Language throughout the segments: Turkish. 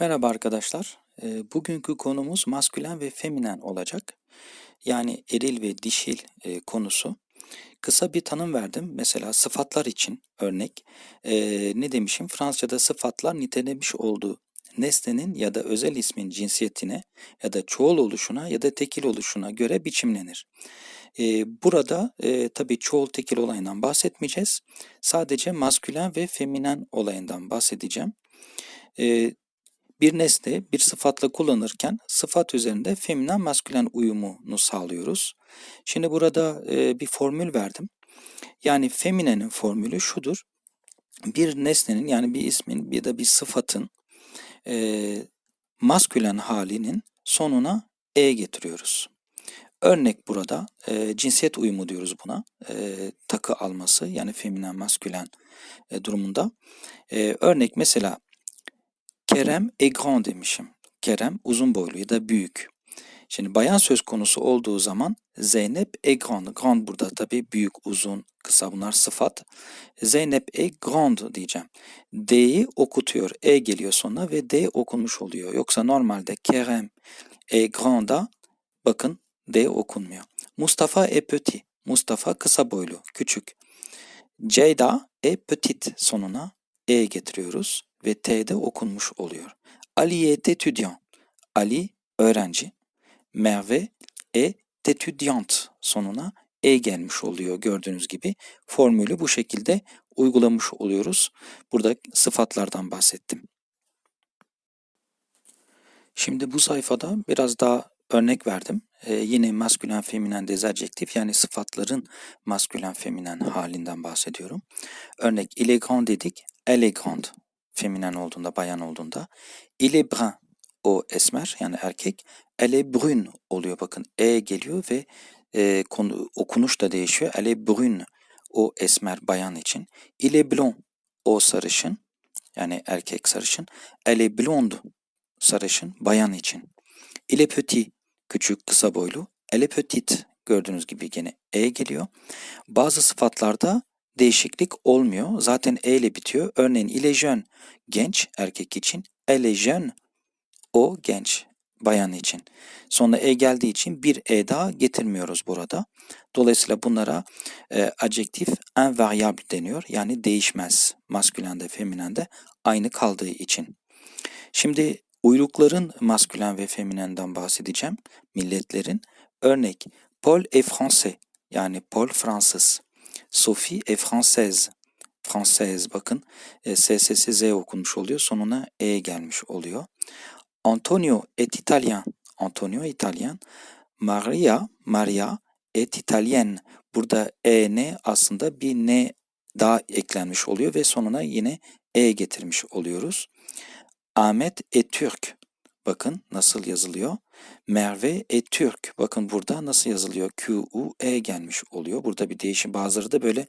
Merhaba arkadaşlar. Bugünkü konumuz maskülen ve feminen olacak. Yani eril ve dişil konusu. Kısa bir tanım verdim. Mesela sıfatlar için örnek. Ne demişim? Fransızca'da sıfatlar nitelemiş olduğu nesnenin ya da özel ismin cinsiyetine ya da çoğul oluşuna ya da tekil oluşuna göre biçimlenir. Burada eee tabii çoğul tekil olayından bahsetmeyeceğiz. Sadece maskülen ve feminen olayından bahsedeceğim. Bir nesne bir sıfatla kullanırken sıfat üzerinde feminen maskülen uyumunu sağlıyoruz. Şimdi burada e, bir formül verdim. Yani feminenin formülü şudur. Bir nesnenin yani bir ismin ya da bir sıfatın e, maskülen halinin sonuna e getiriyoruz. Örnek burada e, cinsiyet uyumu diyoruz buna. E, takı alması yani feminen maskülen e, durumunda. E, örnek mesela Kerem est grand demişim. Kerem uzun boylu ya da büyük. Şimdi bayan söz konusu olduğu zaman Zeynep est grand. Burada tabii büyük, uzun, kısa bunlar sıfat. Zeynep est grand diyeceğim. D'yi okutuyor. E geliyor sonra ve D okunmuş oluyor. Yoksa normalde Kerem est grand'a bakın D okunmuyor. Mustafa est petit. Mustafa kısa boylu, küçük. Ceyda est petite sonuna E getiriyoruz ve T'de okunmuş oluyor. Ali est. Ali öğrenci. Merve est étudiante sonuna E gelmiş oluyor gördüğünüz gibi. Formülü bu şekilde uygulamış oluyoruz. Burada sıfatlardan bahsettim. Şimdi bu sayfada biraz daha örnek verdim. Ee, yine maskülen feminen dezadjektif yani sıfatların maskülen feminen halinden bahsediyorum. Örnek grand dedik. Grande feminen olduğunda, bayan olduğunda. Il est brun o esmer yani erkek. Elle est brune oluyor bakın. E geliyor ve e, konu, okunuş da değişiyor. Elle est brune o esmer bayan için. Il est blond o sarışın yani erkek sarışın. Elle est blonde sarışın bayan için. Il est petit küçük kısa boylu. Elle est petite gördüğünüz gibi gene e geliyor. Bazı sıfatlarda değişiklik olmuyor. Zaten e ile bitiyor. Örneğin il est jeune genç erkek için. Elle jeune o genç bayan için. Sonra e geldiği için bir e daha getirmiyoruz burada. Dolayısıyla bunlara e, adjektif invariable deniyor. Yani değişmez. Maskülende, feminende aynı kaldığı için. Şimdi uyrukların maskülen ve feminenden bahsedeceğim. Milletlerin. Örnek Paul est français. Yani Paul Fransız. Sophie est française. Française bakın e, SSS Z okunmuş oluyor. Sonuna E gelmiş oluyor. Antonio est italien. Antonio İtalyan. Maria, Maria est italienne. Burada e n aslında bir n daha eklenmiş oluyor ve sonuna yine e getirmiş oluyoruz. Ahmet est Türk. Bakın nasıl yazılıyor. Merve est Türk. Bakın burada nasıl yazılıyor? Q-U-E gelmiş oluyor. Burada bir değişim. Bazıları da böyle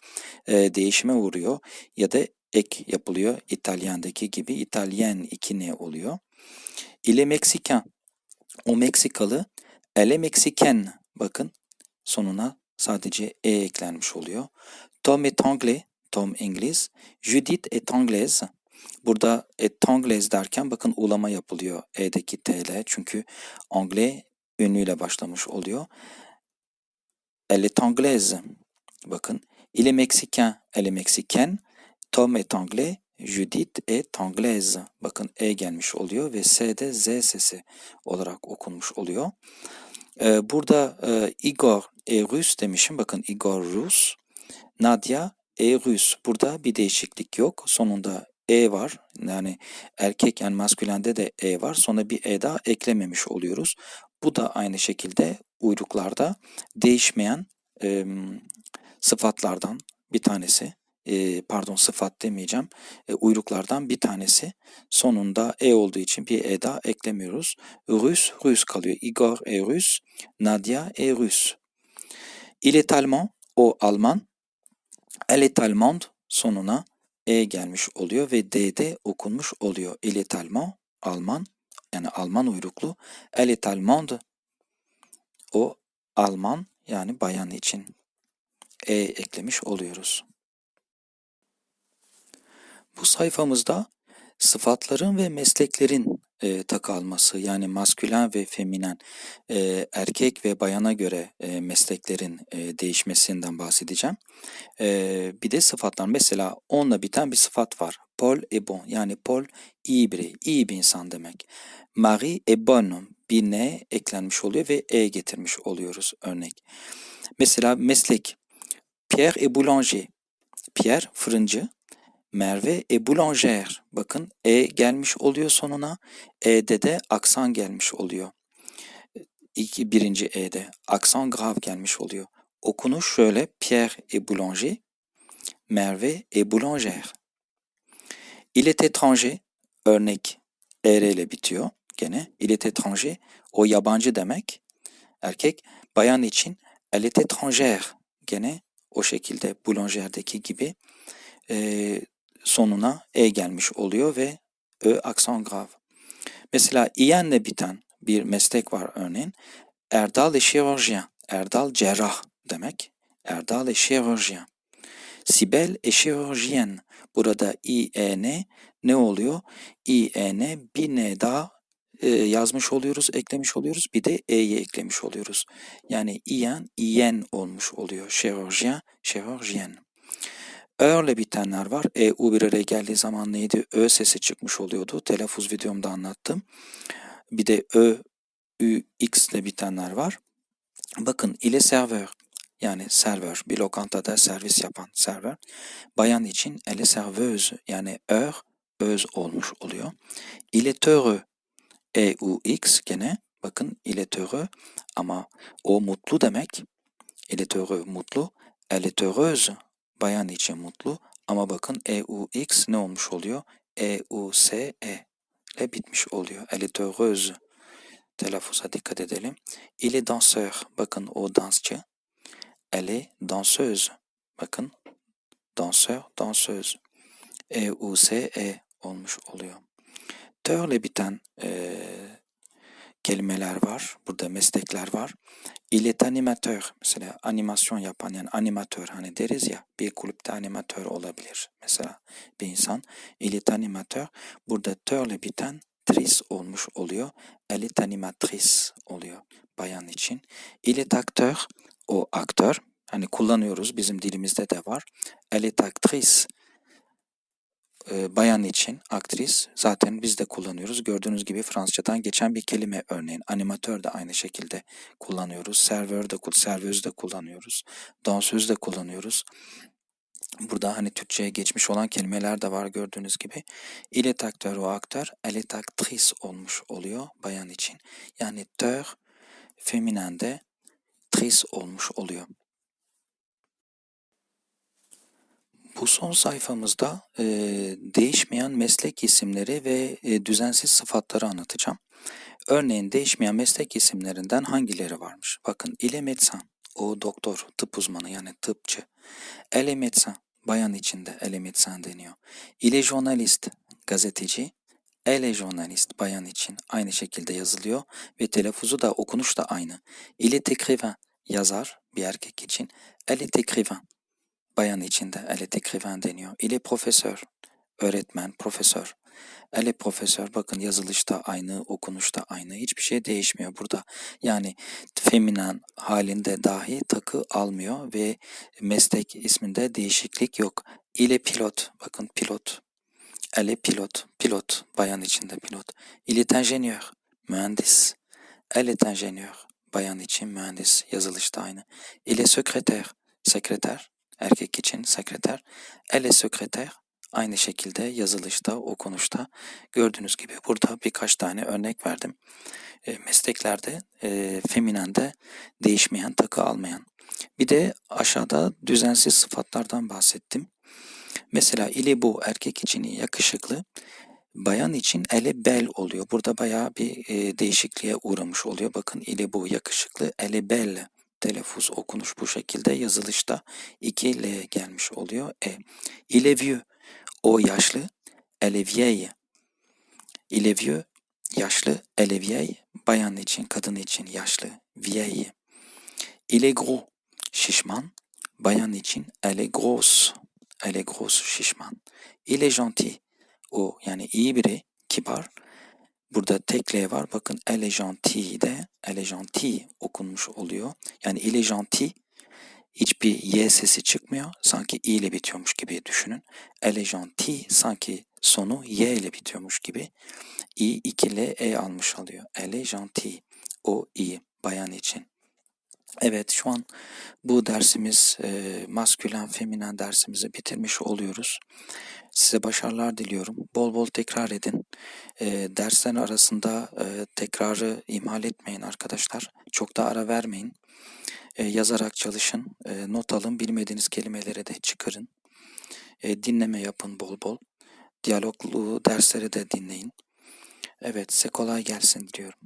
e, değişime uğruyor. Ya da ek yapılıyor. İtalyan'daki gibi. İtalyen iki ne oluyor. İle Meksikan. O Meksikalı. Elle Meksiken. Bakın sonuna sadece E eklenmiş oluyor. Tom est anglais. Tom İngiliz. Judith est anglaise. Burada et anglaise derken bakın ulama yapılıyor E'deki TL. Çünkü anglais ünlüyle başlamış oluyor. Elle est anglaise. Bakın. Il est mexicain. Elle est mexicaine. Tom est anglais. Judith est anglaise. Bakın E gelmiş oluyor ve S'de Z sesi olarak okunmuş oluyor. Ee, burada e, Igor est Rus demişim. Bakın Igor Rus. Nadia est Rus. Burada bir değişiklik yok. Sonunda e var. Yani erkek yani maskülende de E var. Sonra bir E daha eklememiş oluyoruz. Bu da aynı şekilde uyruklarda değişmeyen e, sıfatlardan bir tanesi. E, pardon sıfat demeyeceğim. E, uyruklardan bir tanesi. Sonunda E olduğu için bir E daha eklemiyoruz. Rus, Rus kalıyor. Igor est Rus. Nadia est Rus. Il est allemand. O Alman. Elle est allemande. Sonuna e gelmiş oluyor ve D'de okunmuş oluyor. Il est allemand, Alman, yani Alman uyruklu. Elle est allemande, o Alman yani bayan için E eklemiş oluyoruz. Bu sayfamızda sıfatların ve mesleklerin e, takı alması yani maskülen ve feminen e, erkek ve bayana göre e, mesleklerin e, değişmesinden bahsedeceğim. E, bir de sıfatlar mesela onunla biten bir sıfat var. Paul est bon yani Paul iyi biri, iyi bir insan demek. Marie est bonne bir ne eklenmiş oluyor ve e getirmiş oluyoruz örnek. Mesela meslek Pierre est boulanger. Pierre fırıncı, Merve est boulangère. Bakın e gelmiş oluyor sonuna. E'de de aksan gelmiş oluyor. İki, birinci e'de aksan grav gelmiş oluyor. Okunuş şöyle Pierre est boulanger, Merve est boulangère. Il est étranger örnek er ile bitiyor gene. Il est étranger o yabancı demek. Erkek bayan için elle est étrangère gene o şekilde boulangère'deki gibi e, sonuna e gelmiş oluyor ve ö aksan grav. Mesela iyenle biten bir meslek var örneğin. Erdal et chirurgien. Erdal cerrah demek. Erdal et chirurgien. Sibel et chirurgienne. Burada i e n ne oluyor? i e n bir ne daha e, yazmış oluyoruz, eklemiş oluyoruz. Bir de e'yi eklemiş oluyoruz. Yani iyen, iyen olmuş oluyor. Chirurgien, chirurgienne. Ö'yle bitenler var. E, U bir araya geldiği zaman neydi? Ö sesi çıkmış oluyordu. Telaffuz videomda anlattım. Bir de Ö, Ü, X ile bitenler var. Bakın ile serveur yani servör bir lokantada servis yapan servör. Bayan için elle serveuse yani ör öz olmuş oluyor. Il est heureux E, U, X gene bakın il est heureux ama o mutlu demek. Il est heureux mutlu. Elle heureuse bayan için mutlu ama bakın E, U, X ne olmuş oluyor? E, U, S, E ile bitmiş oluyor. Elle est heureuse. Telaffuza dikkat edelim. Il est danseur. Bakın o dansçı. Elle est danseuse. Bakın danseur, danseuse. E, U, S, E olmuş oluyor. Törle biten e, kelimeler var. Burada meslekler var. Il est animateur. Mesela animasyon yapan yani animatör hani deriz ya bir kulüpte animatör olabilir. Mesela bir insan. Il est animateur. Burada törle biten tris olmuş oluyor. Elle est animatrice oluyor bayan için. Il est acteur. O aktör. Hani kullanıyoruz. Bizim dilimizde de var. Elle est actrice e, bayan için aktris zaten biz de kullanıyoruz. Gördüğünüz gibi Fransızcadan geçen bir kelime örneğin. Animatör de aynı şekilde kullanıyoruz. Servör de, servöz de kullanıyoruz. Dansöz de kullanıyoruz. Burada hani Türkçe'ye geçmiş olan kelimeler de var gördüğünüz gibi. Il est acteur o aktör, elle olmuş oluyor bayan için. Yani tör feminende tris olmuş oluyor. Bu son sayfamızda e, değişmeyen meslek isimleri ve e, düzensiz sıfatları anlatacağım. Örneğin değişmeyen meslek isimlerinden hangileri varmış? Bakın ile médecin, o doktor, tıp uzmanı yani tıpçı. Médecin, bayan içinde elle médecin deniyor. İle gazeteci. Journalist, bayan için aynı şekilde yazılıyor ve telaffuzu da okunuş da aynı. İle écrivain, yazar bir erkek için. Écrivain, bayan içinde elle écrivain deniyor. Il est professeur, öğretmen, profesör. Elle profesör, bakın yazılışta aynı, okunuşta aynı. Hiçbir şey değişmiyor burada. Yani feminen halinde dahi takı almıyor ve meslek isminde değişiklik yok. Il pilot, bakın pilot. Elle pilot, pilot, bayan içinde pilot. Il est ingénieur, mühendis. Elle est ingénieur, bayan için mühendis. Yazılışta aynı. Il est secrétaire, sekreter erkek için sekreter. Elle sekreter aynı şekilde yazılışta, okunuşta gördüğünüz gibi burada birkaç tane örnek verdim. E, mesleklerde e, feminende değişmeyen, takı almayan. Bir de aşağıda düzensiz sıfatlardan bahsettim. Mesela ili bu erkek için yakışıklı, bayan için ele bel oluyor. Burada bayağı bir e, değişikliğe uğramış oluyor. Bakın ili bu yakışıklı, ele bel telaffuz okunuş bu şekilde yazılışta 2 L gelmiş oluyor. E. Il est vieux. O yaşlı. Elle est vieille. Il est vieux. Yaşlı. Elle vieille. Bayan için, kadın için yaşlı. Vieille. Il est gros. Şişman. Bayan için elle est grosse. Elle est grosse, şişman. Il est gentil. O yani iyi biri, kibar. Burada tek L var. Bakın gentil de gentil okunmuş oluyor. Yani gentil hiçbir Y sesi çıkmıyor. Sanki i ile bitiyormuş gibi düşünün. Gentil sanki sonu Y ile bitiyormuş gibi. i iki L E almış oluyor. Gentil. O iyi. Bayan için. Evet şu an bu dersimiz e, maskülen feminen dersimizi bitirmiş oluyoruz. Size başarılar diliyorum. Bol bol tekrar edin. E, dersler arasında e, tekrarı ihmal etmeyin arkadaşlar. Çok da ara vermeyin. E, yazarak çalışın. E, not alın. Bilmediğiniz kelimeleri de çıkarın. E, dinleme yapın bol bol. Diyaloglu dersleri de dinleyin. Evet size kolay gelsin diliyorum.